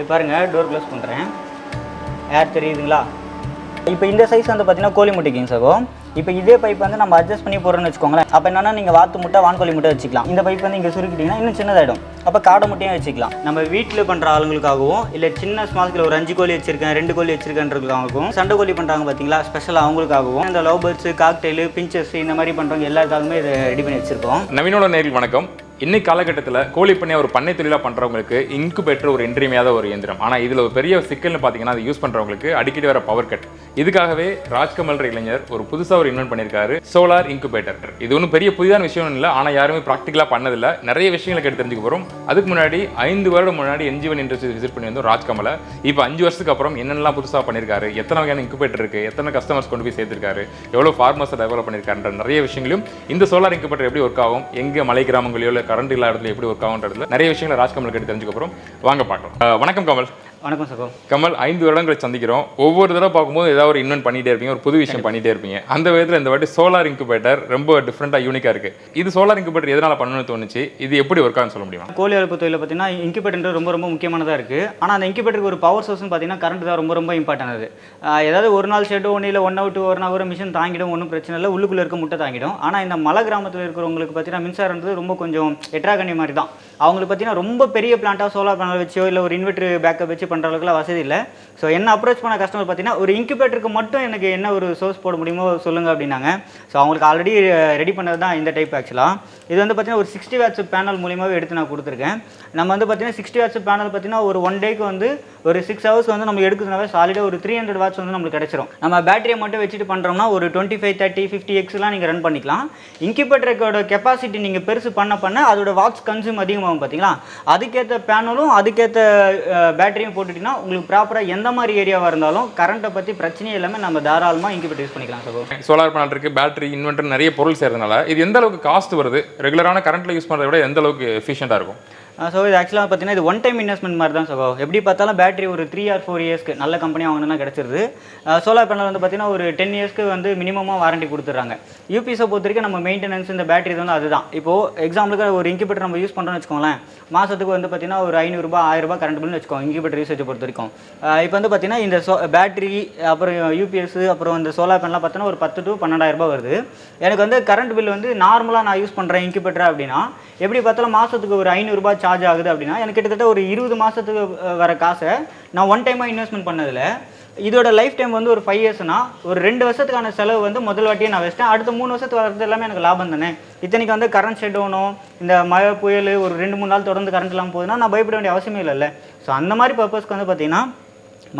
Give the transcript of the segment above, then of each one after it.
இப்போ பாருங்கள் door close பண்ணுறேன் ஏர் தெரியுதுங்களா? இப்போ இந்த சைஸ் வந்து பார்த்தீங்கன்னா கோழி முட்டைக்குங்க சகோ இப்போ இதே பைப் வந்து நம்ம அட்ஜஸ்ட் பண்ணி போடுறோம்னு வச்சுக்கோங்களேன். அப்போ என்னன்னா நீங்கள் வாத்து முட்டை வான்கோழி முட்டை வச்சுக்கலாம். இந்த பைப் வந்து இங்கே சுருக்கிட்டிங்கன்னா இன்னும் சின்னதாயிடும். அப்போ காடை முட்டையும் வச்சுக்கலாம். நம்ம வீட்டில் பண்ணுற ஆளுங்களுக்காகவும் இல்லை சின்ன ஸ்மால் ஒரு அஞ்சு கோழி வச்சிருக்கேன் ரெண்டு கோழி வச்சிருக்கேன்றதுக்காகவும் சண்டை கோழி பண்ணுறாங்க பார்த்தீங்களா ஸ்பெஷல் அவங்களுக்காகவும் இந்த லவ் பேர்ட்ஸ் காக்டெயில் பிஞ்சஸ் இந்த மாதிரி பண்ணுறவங்க எல்லாருக்காகவுமே இதை ரெடி பண்ணி வச்சிருக்கோம். நவீனோட நேரில் வணக்கம். இன்னைக்கு காலகட்டத்தில் கோழி பண்ணையை ஒரு பண்ணை தொழிலாக பண்ணுறவங்களுக்கு இன்குபேட்டர் ஒரு இன்றியமையாத ஒரு இயந்திரம். ஆனால் இதில் ஒரு பெரிய சிக்கல்னு பார்த்தீங்கன்னா அதை யூஸ் பண்ணுறவங்களுக்கு அடிக்கடி வர பவர் கட் இதுக்காகவே ராஜ்கமல்ற இளைஞர் ஒரு புதுசாக ஒரு இன்வென்ட் பண்ணியிருக்காரு சோலார் இன்குபேட்டர் இது ஒன்றும் பெரிய புதிதான விஷயம் இல்லை ஆனால் யாருமே ப்ராக்டிக்கலாக பண்ணதில்லை. நிறைய விஷயங்களை கேட்டு தெரிஞ்சுக்க போகிறோம் அதுக்கு முன்னாடி ஐந்து வருடம் முன்னாடி என்ஜிவன் இண்டஸ்ட்ரி விசிட் பண்ணி வந்தோம் ராஜ்கமலை. இப்போ அஞ்சு வருஷத்துக்கு அப்புறம் என்னென்னலாம் புதுசாக பண்ணியிருக்காரு எத்தனை வகையான இன்குபேட்டர் இருக்குது எத்தனை கஸ்டமர்ஸ் கொண்டு போய் சேர்த்துருக்காரு எவ்வளோ ஃபார்மர்ஸை டெவலப் பண்ணியிருக்காருன்ற நிறைய விஷயங்களையும் இந்த சோலார் இன்குபேட்டர் எப்படி ஒர்க் ஆகும் எங்கே மலை கிராமங்களையோ இல்லை கரண்ட் இல்லாத இடத்துல எப்படி ஒர்க் ஆகுன்றதுல நிறைய விஷயங்களை ராஜ்கமல் கேட்டு தெரிஞ்சுக்க போகிறோம் வாங்க பார்க்கலாம். வணக்கம் கமல். வணக்கம் சகோ. கமல் ஐந்து வருடங்களை சந்திக்கிறோம். ஒவ்வொரு தடவை பார்க்கும்போது ஏதாவது ஒரு இன்வென்ட் பண்ணிட்டே இருப்பீங்க ஒரு புது விஷயம் பண்ணிட்டே இருப்பீங்க. அந்த விதத்தில் இந்த வாட்டி சோலார் இன்குபேட்டர் ரொம்ப டிஃப்ரெண்ட்டாக யூனிக்காக இருக்கு. இது சோலார் இன்குபேட்டர் எதனால் பண்ணணும்னு தோணுச்சு? இது எப்படி ஒர்க் ஆகும்னு சொல்ல முடியுமா? கோழி வளர்ப்பு தொழிலில் பார்த்தீங்கன்னா இன்குபேட்டர் ரொம்ப ரொம்ப முக்கியமானதாக இருக்குது ஆனால் அந்த இன்குபேட்டருக்கு ஒரு பவர் சோர்ஸ்னு பார்த்தீங்கன்னா கரண்ட் தான் ரொம்ப ரொம்ப இம்பார்ட்டன் அது. ஏதாவது ஒரு நாள் ஷெட்டோ ஒன்று இல்லை ஒன் அவுட் ஒரு ஹவர் மிஷின் தாங்கிடும் ஒன்றும் பிரச்சனை இல்லை. உள்ளுக்குள்ளே இருக்க முட்டை தாங்கிடும். ஆனால் இந்த மலை கிராமத்தில் இருக்கிறவங்களுக்கு பார்த்தீங்கன்னா மின்சாரன்றது ரொம்ப கொஞ்சம் எட்ராகண்ணி மாதிரி தான். அவங்களுக்கு பார்த்தீங்கன்னா ரொம்ப பெரிய பிளான்ட்டாக சோலார் பேனல் வச்சோ இல்லை ஒரு இன்வெர்டர் பேக்கப் வச்சு பண்ணுற அளவுக்குலாம் வசதி இல்லை. ஸோ என்ன அப்ரோச் பண்ண கஸ்டமர் பார்த்தீங்கன்னா ஒரு இன்குபேட்டருக்கு மட்டும் எனக்கு என்ன ஒரு சோர்ஸ் போட முடியுமோ சொல்லுங்கள் அப்படின்னாங்க. ஸோ அவங்களுக்கு ஆல்ரெடி ரெடி uh, பண்ணது தான் இந்த டைப் ஆக்சுவலாக இது வந்து பார்த்தீங்கன்னா ஒரு சிக்ஸ்டி வாட்ஸ் பேனல் மூலியமாகவே எடுத்து நான் கொடுத்துருக்கேன். நம்ம வந்து பார்த்தீங்கன்னா சிக்ஸ்டி வாட்ஸ் பேனல் பார்த்தீங்கன்னா ஒரு ஒன் டேக்கு வந்து ஒரு சிக்ஸ் ஹவர்ஸ் வந்து நம்ம எடுக்கிறதுனால சாலிடாக ஒரு த்ரீ ஹண்ட்ரட் வாட்ஸ் வந்து நம்மளுக்கு கிடச்சிரும். நம்ம பேட்டரியை மட்டும் வச்சுட்டு பண்ணுறோம்னா ஒரு டுவெண்ட்டி ஃபைவ் தேர்ட்டி ஃபிஃப்டி எக்ஸ்லாம் நீங்கள் ரன் பண்ணிக்கலாம். இன்குபேட்டரோட கெப்பாசிட்டி நீங்கள் பெருசு பண்ண பண்ண அதோட வாட்ஸ் கன்சியூம் அதிகமாகும் பார்த்தீங்களா? அதுக்கேற்ற பேனலும் அதுக்கேற்ற பேட்டரியும் போட்டுட்டிங்கன்னா உங்களுக்கு ப்ராப்பராக எந்த மாதிரி ஏரியாவாக இருந்தாலும் கரண்ட்டை பற்றி பிரச்சனையே இல்லாமல் நம்ம தாராளமாக இன்குபேட்டர் யூஸ் பண்ணிக்கலாம் சகோ சோலார் பேனல் இருக்கு பேட்டரி இன்வெர்டர் நிறைய பொருள் சேர்றதுனால இது எந்த அளவுக்கு காஸ்ட் வருது? ரெகுலரான கரண்ட்ல யூஸ் பண்ணுறத விட எந்த அளவுக்கு எஃபிஷியண்டாக இருக்கும்? ஸோ இது ஆக்சுவலாக பார்த்தீங்கன்னா இது ஒன் டைம் இன்வெஸ்ட்மெண்ட் மாதிரி தான் சகோ. எப்படி பார்த்தாலும் பேட்டரி ஒரு த்ரீ ஆர் ஃபோர் இயர்ஸ்க்கு நல்ல கம்பெனி வாங்கினா கிடச்சிருது. சோலார் பேனல் வந்து பார்த்தீங்கன்னா ஒரு டென் இயர்ஸ்க்கு வந்து மினிமமாக வாரண்டி கொடுத்துட்றாங்க. யூபிஎஸை பொறுத்த வரைக்கும் நம்ம மெயின்டெனன்ஸ் இந்த பேட்டரி வந்து அதுதான். இப்போது எக்ஸாம்பிளுக்கு ஒரு இன்குபேட்டர் நம்ம யூஸ் பண்ணுறோம்னு வச்சுக்கோங்களேன். மாதத்துக்கு வந்து பார்த்தீங்கன்னா ஒரு ஐநூறுரூபா ஆயிரரூபா கரண்ட் பில்னு வச்சுக்கோங்க இன்குபேட்டர் யூசேஜை பொறுத்த வரைக்கும். இப்போ வந்து பார்த்தீங்கன்னா இந்த சோ பேட்டரி அப்புறம் யூபிஎஸ் அப்புறம் இந்த சோலார் பேனலாம் பார்த்தீங்கன்னா ஒரு பத்து டு பன்னெண்டாயிரம் வருது. எனக்கு வந்து கரண்ட் பில் வந்து நார்மலாக நான் யூஸ் பண்ணுறேன் இன்குபேட்டர் அப்படின்னா எப்படி பார்த்தாலும் மாதத்துக்கு ஒரு ஐநூறுரூபா சார்ஜ் ஆகுது அப்படின்னா எனக்கு கிட்டத்தட்ட ஒரு இருபது மாதத்துக்கு வர காசை நான் ஒன் டைமாக இன்வெஸ்ட்மெண்ட் பண்ணதில் இதோட லைஃப் டைம் வந்து ஒரு ஃபைவ் இயர்ஸ்னா ஒரு ரெண்டு வருஷத்துக்கான செலவு வந்து முதல் வாட்டியே நான் வச்சிட்டேன். அடுத்த மூணு வருஷத்துக்கு வரது எல்லாமே எனக்கு லாபம் தானே? இத்தனைக்கு வந்து கரண்ட் ஷெட் ஆகணும் இந்த மழை புயல் ஒரு ரெண்டு மூணு நாள் தொடர்ந்து கரண்ட் இல்லாமல் போகுதுன்னா நான் பயப்பட வேண்டிய அவசியமே இல்லைல்ல. ஸோ அந்த மாதிரி பர்பஸ்க்கு வந்து பார்த்தீங்கன்னா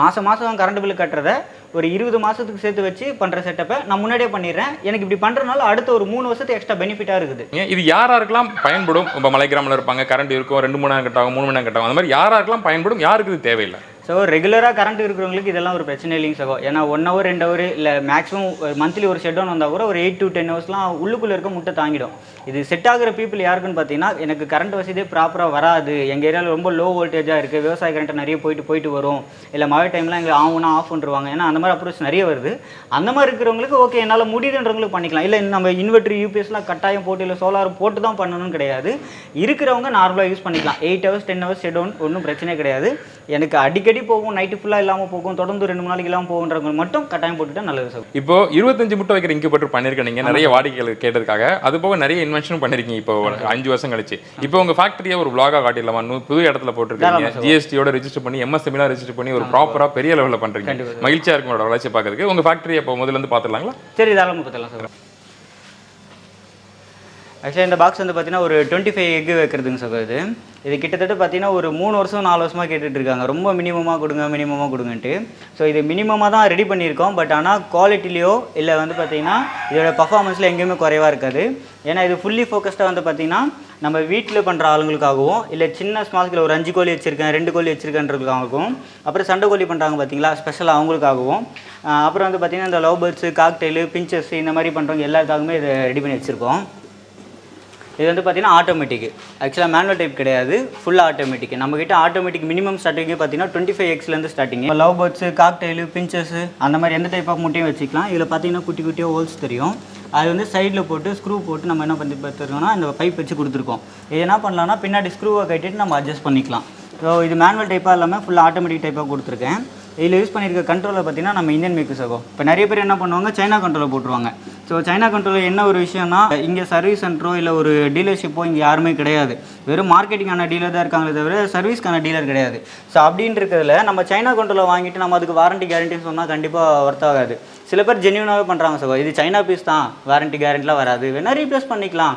மாதம் மாதம் கரண்ட் பில் கட்டுறத ஒரு இருபது மாதத்துக்கு சேர்த்து வச்சு பண்ணுற செட்டப்பை நான் முன்னாடியே பண்ணிடுறேன். எனக்கு இப்படி பண்ணுறதுனால அடுத்த ஒரு மூணு வருஷத்துக்கு எக்ஸ்ட்ரா பெனிஃபிட்டாக இருக்குது. இது யார் யாருக்கெல்லாம் பயன்படும். இப்போ மலை கிராமில் இருப்பாங்க. கரண்ட் இருக்கும். ரெண்டு மணி நேரம் கட்டாகும் மூணு மணி நேரம் கட்டாகும் அந்த மாதிரி யார் யாருக்கெல்லாம் பயன்படும். யாருக்கு இது தேவையில்லை. ஸோ ரெகுலராக கரண்ட் இருக்கிறவங்களுக்கு இதெல்லாம் ஒரு பிரச்சனை இல்லைங்க சகோ. ஏன்னா ஒன் ஹவர் ரெண்டு ஹவர் இல்லை மேக்ஸிமம் மந்த்லி ஒரு ஷெட் டவுன் வந்தால் கூட ஒரு எயிட் டு டென் ஹவர்ஸ்லாம் உள்ளுக்குள்ளே இருக்க முட்டை தாங்கிடும். இது செட் ஆகிற பீப்புள் யாருக்குன்னு பார்த்தீங்கன்னா எனக்கு கரண்ட் வசதியே ப்ராப்பராக வராது. எங்கள் ஏரியாவில் ரொம்ப லோ வோல்டேஜாக இருக்குது விவசாய கரண்ட் நிறைய போயிட்டு போயிட்டு வரும். இல்லை மழை டைம்லாம் எங்களுக்கு ஆகும்னா ஆஃப் பண்ணுவாங்க ஏன்னா அந்த மாதிரி அப்ரோச் நிறைய வருது. அந்த மாதிரி இருக்கிறவங்களுக்கு ஓகே என்னால் முடியுதுன்றவங்களுக்கு பண்ணிக்கலாம். இல்லை நம்ம இன்வெர்டர் யூபிஎஸ்லாம் கட்டாயம் போட்டு இல்லை சோலார் போட்டு தான் பண்ணணும்னு கிடையாது. இருக்கிறவங்க நார்மலாக யூஸ் பண்ணிக்கலாம். Eight hours ten hours shut down ஒன்றும் பிரச்சனை கிடையாது. எனக்கு அடிக்கடி போகும் நைட்டு ஃபுல்லாக இல்லாமல் போகும் தொடர்ந்து ரெண்டு மூணு நாளைக்கு இல்லாமல் போகுன்றவங்க மட்டும் கட்டாயம் போட்டுட்டா நல்லது சார். இப்போ இருபத்தஞ்சு முட்டை வைக்கிற இன்குபேட்டர் பண்ணியிருக்கேன் நீங்கள் நிறைய வாடிக்கைகள் கேட்டதுக்காக அது போக நிறைய இன்வென்ஷனும் பண்ணிருக்கீங்க இப்போ அஞ்சு வருஷம் கழிச்சு. இப்போ உங்க ஃபேக்டரியை ஒரு vlog-ஆ காட்டிடலாமா? புது இடத்துல போட்டிருக்கீங்க. ஜிஎஸ்டியோட ரெஜிஸ்டர் பண்ணி எம்எஸ்எம்லாம் ரெஜிஸ்டர் பண்ணி ஒரு ப்ராப்பரா பெரிய லெவலில் பண்றீங்க. மகிழ்ச்சியா இருக்கும் வளர்ச்சி பார்க்கறதுக்கு. உங்க ஃபேக்டரியை இப்போ முதல்ல இருந்து பார்த்துடலாங்களா? சரி தாராளமாக பார்த்துக்கலாம் சார் ஆக்சுவலாக இந்த பாக்ஸ் வந்து பார்த்தீங்கன்னா ஒரு டுவெண்ட்டி ஃபைவ் எக் வைக்கிறதுங்க சார் இது. இது கிட்டத்தட்ட பார்த்தீங்கன்னா ஒரு மூணு வருஷம் நாலு வருஷமாக கேட்டுட்ருக்காங்க ரொம்ப மினிமமாக கொடுங்க மினிமமாக கொடுங்கன்ட்டு. ஸோ இது மினிமமாக தான் ரெடி பண்ணியிருக்கோம். பட் ஆனால் குவாலிட்டிலையோ இல்லை வந்து பார்த்தீங்கன்னா இதோட பர்ஃபார்மன்ஸில் எங்கேயுமே குறைவாக இருக்காது. ஏன்னா இது ஃபுல்லி ஃபோக்கஸ்டாக வந்து பார்த்தீங்கன்னா நம்ம வீட்டில் பண்ணுற ஆளுங்களுக்காகவும் இல்லை சின்ன ஸ்மால்ஸ்கில் ஒரு அஞ்சு கோழி வச்சுருக்கேன் ரெண்டு கோழி வச்சுருக்கேன்றதுக்காகவும் அப்புறம் சண்டை கோழி பண்ணுறாங்க பார்த்தீங்களா ஸ்பெஷலாக அவங்களுக்காகவும். அப்புறம் வந்து பார்த்தீங்கன்னா இந்த லவ் பேர்ட்ஸு காக்டெயிலு பிஞ்சஸ் இந்த மாதிரி பண்ணுறவங்க எல்லாத்துக்காகவுமே இதை ரெடி பண்ணி வச்சுருக்கோம். இது வந்து பார்த்தீங்கன்னா ஆட்டோமேட்டிக் ஆக்சுவலாக மேனுவல் டைப் கிடையாது. ஃபுல் ஆட்டோமேட்டிக் நம்மக்கிட்ட ஆட்டோமேட்டிக் மினிமம் ஸ்டார்டிங்கே பார்த்தீங்கன்னா twenty five எக்ஸ்லேருந்து starting love birds cocktail finches அந்த மாதிரி எந்த டைப் ஆஃப் முட்டையும் வச்சுக்கலாம். இதில் பார்த்தீங்கன்னா குட்டி குட்டியாக ஹோல்ஸ் தெரியும். அது வந்து சைடில் போட்டு ஸ்க்ரூ போட்டு நம்ம என்ன பண்ணி பார்த்துருக்கோம்னா இந்த பைப் வச்சு கொடுத்துருக்கோம். இது என்ன பண்ணலாம்னா பின்னாடி ஸ்க்ரூவை கட்டிட்டு நம்ம அட்ஜஸ்ட் பண்ணிக்கலாம். ஸோ இது மேனுவல் டைப்பாக இல்லாமல் ஃபுல் ஆட்டோமேட்டிக் டைப்பாக கொடுத்துருக்கேன். இதில் யூஸ் பண்ணியிருக்க கண்ட்ரோலை பார்த்தீங்கன்னா நம்ம இந்தியன் மேக்கர்ஸ் ஆகும் இப்போ நிறைய பேர் என்ன பண்ணுவாங்க? சைனா கண்ட்ரோலை போட்டுருவாங்க. ஸோ சைனா கண்ட்ரோலில் என்ன ஒரு விஷயம்னா இங்கே சர்வீஸ் சென்டரோ இல்லை ஒரு டீலர்ஷிப்போ இங்கே யாருமே கிடையாது. வெறும் மார்க்கெட்டிங்கான டீலர் தான் இருக்காங்களே தவிர சர்வீஸ்க்கான டீலர் கிடையாது. ஸோ அப்படின்னு இருக்கிறதுல நம்ம சைனா கண்ட்ரோலை வாங்கிட்டு நம்ம அதுக்கு வாரண்டி கேரண்டின்னு சொன்னால் கண்டிப்பாக ஒர்த் ஆகாது. சில பேர் ஜென்யூனாகவே பண்ணுறாங்க சகோ. இது சைனா பீஸ் தான். வாரண்டி கேரண்டிலாம் வராது. வேணால் ரீப்ளேஸ் பண்ணிக்கலாம்.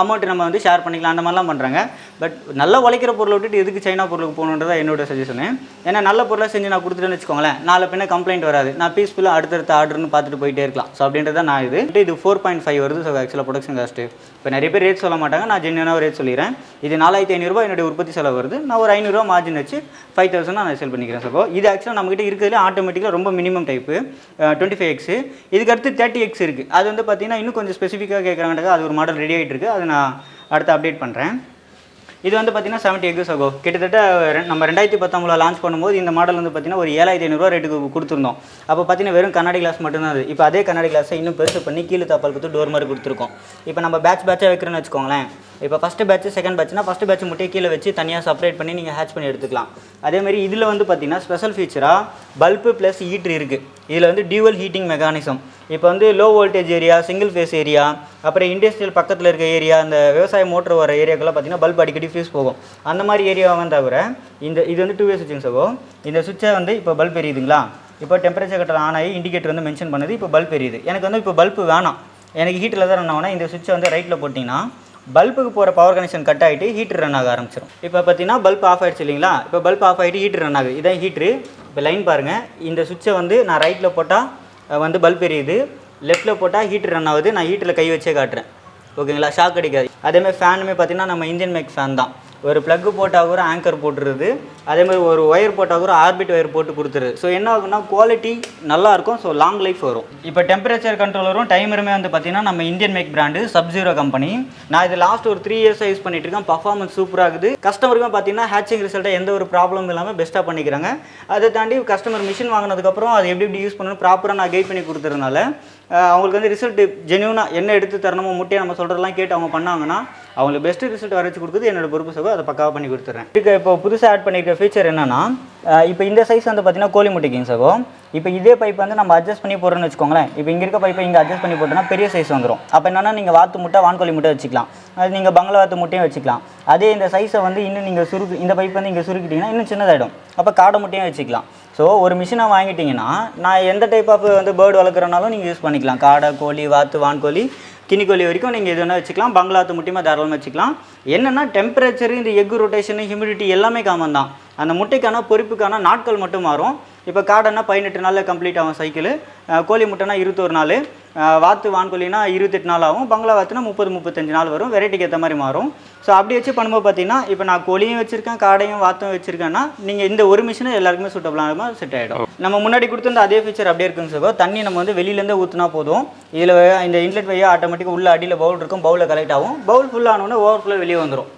அமௌண்ட் நம்ம வந்து ஷேர் பண்ணிக்கலாம் அந்த மாதிரிலாம் பண்ணுறாங்க பட் நல்லா உழைக்கிற பொருளை விட்டுட்டு எதுக்கு சைனா பொருளுக்கு போகணுன்றதா என்னோட சஜஷனு ஏன்னா நல்ல பொருளை செஞ்சு நான் கொடுத்துட்டேன்னு வச்சுக்கோங்களேன். நாலு பின்ன கம்ப்ளைண்ட் வராது. நான் பீஸ்ஃபுல்லாக அடுத்தடுத்த ஆர்டர்னு பார்த்துட்டு போயிட்டே இருக்கலாம். ஸோ அப்படின்றத நான் இது. இது ஃபோர் பாயிண்ட் ஃபைவ் வருது. ஸோ ஆக்சுவலாக ப்ரொடக்ஷன் காஸ்ட்டு இப்போ நிறைய பேர் ரேட் சொல்ல மாட்டாங்க. நான் ஜென்யூனாக ரேட் சொல்லிடுறேன். இது நாலாயிரத்தி ஐநூறுரூவா என்னுடைய உற்பத்தி செலவு வருது. நான் ஒரு ஐநூறுரூவா மார்ஜின் வச்சு ஃபைவ் தௌசண்ட் நான் செல் பண்ணிக்கிறேன் ஸோ இது ஆக்சுவலாக நம்மகிட்ட இருக்கிறதுல ஆட்டோமேட்டிக்காக ரொம்ப minimum type twenty five eggs இதுக்கு அடுத்து தேர்ட்டி எக்ஸ் இருக்குது அது வந்து பார்த்தீங்கன்னா இன்னும் கொஞ்சம் ஸ்பெசிஃபிக்காக கேட்குறாங்கட்டாக்க அது ஒரு மாடல் ரெடி ஆகிட்டு இருக்குது அது நான் அடுத்து அப்டேட் பண்ணுறேன் இது வந்து பார்த்தீங்கன்னா செவன்ட்டி எக்ஸ் ஆகும் கிட்டத்தட்ட நம்ம ரெண்டாயிரத்தி பத்தொம்பதில் லான்ச் பண்ணும்போது இந்த மாடல் வந்து பார்த்தீங்கன்னா ஒரு ஏழாயிரத்தி ஐநூறுரூவா ரேட்டுக்கு கொடுத்துருந்தோம். அப்போ பார்த்தீங்கன்னா வெறும் கண்ணாடி கிளாஸ் மட்டும்தான் அது. இப்போ அதே கண்ணாடி கிளாஸை இன்னும் பெருசு பண்ணி கீழே தாப்பால் கொடுத்து டோர் மாதிரி கொடுத்துருக்கோம். இப்போ நம்ம பேட்ச் பேட்சாக வைக்கிறோன்னு வச்சுக்கோங்களேன். இப்போ ஃபஸ்ட்டு பேட்ச் செகண்ட் பேட்ச்னா ஃபஸ்ட்டு பேட்ச் முட்டையை கீழே வச்சு தனியாக செப்பரேட் பண்ணி நீங்கள் ஹேட்ச் பண்ணி எடுத்துக்கலாம். அதேமாதிரி இதில் வந்து பார்த்தீங்கன்னா ஸ்பெஷல் ஃபீச்சராக பல்பு ப்ளஸ் ஹீட்ரு இருக்குது இதில் வந்து டியூவல் ஹீட்டிங் மெக்கானிசம் இப்போ வந்து low voltage area single phase area அப்புறம் இண்டஸ்ட்ரியல் பக்கத்தில் இருக்க ஏரியா அந்த விவசாய மோட்டர் வர ஏரியாக்கெல்லாம் பார்த்தீங்கன்னா பல்ப் அடிக்கடி ஃபியூஸ் போகும். அந்த மாதிரி ஏரியாவை தவிர இந்த இது வந்து டூ வே சுவிட்சிங் சகோ இந்த சுவிட்சை வந்து இப்போ பல்ப் எரியுதுங்களா? இப்போ டெம்பரேச்சர் கட்டர் ஆன் ஆகி இண்டிகேட்டர் வந்து மென்ஷன் பண்ணுது இப்போ பல்ப் எரியுது. எனக்கு வந்து இப்போ பல்ப் வேணாம். எனக்கு ஹீட்டில் தான் என்ன வேணால் இந்த சுவிட்சை வந்து ரைட்டில் போட்டிங்கன்னா பல்புக்கு போகிற பவர் கனெக்ஷன் கட் ஆகிட்டு ஹீட்டர் ரன் ஆக ஆரம்பிச்சிடும் இப்போ பார்த்தீங்கன்னா பல்ப் ஆஃப் ஆயிடுச்சு இல்லைங்களா? இப்போ பல்ப் ஆஃப் ஆகிட்டு ஹீட்டர் ரன் ஆகுது. இதான் ஹீட்ரு இப்போ லைன் பாருங்கள் இந்த சுவிட்சை வந்து நான் ரைட்டில் போட்டால் வந்து பல்ப் எரியுது. லெஃப்ட்டில் போட்டால் ஹீட்டர் ரன் ஆகுது. நான் ஹீட்டரில் கை வச்சே காட்டுறேன். ஓகேங்களா? ஷாக் அடிக்காது. அதேமாதிரி ஃபேனுமே பார்த்தீங்கன்னா நம்ம இந்தியன் மேக் ஃபேன் தான். ஒரு ப்ளக்கு போட்டால் கூட ஆங்கர் போட்டுருது. அதே மாதிரி ஒரு ஒயர் போட்டால் கூட ஆர்பிட் ஒயர் போட்டு கொடுத்துருது ஸோ என்ன ஆகும்னா குவாலிட்டி நல்லா இருக்கும் ஸோ லாங் லைஃப் வரும். இப்போ டெம்பரேச்சர் கண்ட்ரோலரும் டைமருமே வந்து பார்த்தீங்கன்னா நம்ம Indian make brand sub zero company நான் இது லாஸ்ட் ஒரு த்ரீ இயர்ஸாக யூஸ் பண்ணிட்டு இருக்கேன். பர்ஃபார்மன்ஸ் சூப்பராக இருக்குது. கஸ்டமருக்குமே பார்த்தீங்கன்னா ஹேச்சிங் ரிசல்ட்டை எந்த ஒரு ப்ராப்ளம் இல்லாமல் பெஸ்ட்டாக பண்ணிக்கிறாங்க. அதை தாண்டி கஸ்டமர் மிஷின் வாங்கினதுக்கப்புறம் அதை எப்படி எப்படி யூஸ் பண்ணணும் ப்ராப்பராக நான் கைட் பண்ணி கொடுத்துறதுனால அவங்களுக்கு வந்து ரிசல்ட்டு ஜென்யூனாக என்ன எடுத்து தரணுமோ முட்டையை நம்ம சொல்கிறதெல்லாம் கேட்டு அவங்க பண்ணாங்கன்னா அவங்களுக்கு பெஸ்ட்டு ரிசல்ட் வரைச்சி கொடுக்குது என்னோட பொறுப்பு சகோ அதை பக்காவாக பண்ணி கொடுத்துட்றேன் இதுக்கு இப்போ புதுசாக ஆட் பண்ணியிருக்க ஃபீச்சர் என்னென்னா இப்போ இந்த சைஸ் வந்து பார்த்திங்கன்னா கோழி முட்டைக்கு சகோ. இப்போ இதே பைப் வந்து நம்ம அட்ஜஸ்ட் பண்ணி போடுறோம்னு வச்சுக்கோங்களேன். இப்போ இங்கே இருக்க பைப்பை இங்கே அட்ஜஸ்ட் பண்ணி போட்டோம்னா பெரிய சைஸ் வந்துடும் அப்போ என்னென்னா நீங்கள் வாத்து முட்டை வான்கோழி முட்டை வச்சுக்கலாம். அது நீங்கள் பங்களா வாத்து முட்டையும் வச்சுக்கலாம். அதே இந்த சைஸை வந்து இன்னும் நீங்கள் சுருக்கு இந்த பைப் வந்து இங்கே சுருக்கிட்டிங்கன்னா இன்னும் சின்னதாகிடும் அப்போ காடை முட்டையும் வச்சுக்கலாம். ஸோ ஒரு மிஷினை வாங்கிட்டிங்கன்னா நான் எந்த டைப் ஆஃப் வந்து பேர்டு வளர்க்குறனாலும் நீங்கள் யூஸ் பண்ணிக்கலாம். காடை கோழி வாத்து வான்கோழி கினிக்கோழி வரைக்கும் நீங்கள் எது வேணால் வச்சுக்கலாம். பங்களாத்து முட்டையுமா தாராளமாக வச்சுக்கலாம். என்னென்னா டெம்பரேச்சர் இந்த எக் ரொட்டேஷனு ஹியூமிடிட்டி எல்லாமே காமன் தான். அந்த முட்டைக்கான பொறுப்புக்கான நாட்கள் மட்டும் மாறும். இப்போ காடைன்னா பதினெட்டு நாளில் கம்ப்ளீட் ஆகும் சைக்கிள் கோழி முட்டைனா இருபத்தொரு நாள். வாத்து வான்கோழினா இருபத்தெட்டு நாள் ஆகும். பங்களா வாத்துனா முப்பது முப்பத்தஞ்சு நாள் வரும். வெரைட்டிக்கு ஏற்ற மாதிரி மாறும். ஸோ அப்படி வச்சு பண்ணும்போது பார்த்தீங்கன்னா இப்போ நான் கோழியும் வச்சிருக்கேன் காடையும் வாத்தும் வச்சிருக்கேன்னா நீங்கள் இந்த ஒரு மிஷினை எல்லாருக்குமே சூட்டபிளாக செட் ஆகிடும் நம்ம முன்னாடி கொடுத்துருந்த அதே ஃபீச்சர் அப்படியே இருக்குங்க சார் தண்ணி நம்ம வந்து வெளியிலேருந்து ஊற்றினா போதும். இதில் இந்த இன்லெட் வழியாக ஆட்டோமேட்டிக்காக உள்ள அடியில் பவுல் இருக்கும் பவுலில் கலெக்ட் ஆகும். பவுல் ஃபுல் ஆனோடனே ஓவர் ஃப்ளோ வெளியே வந்துடும்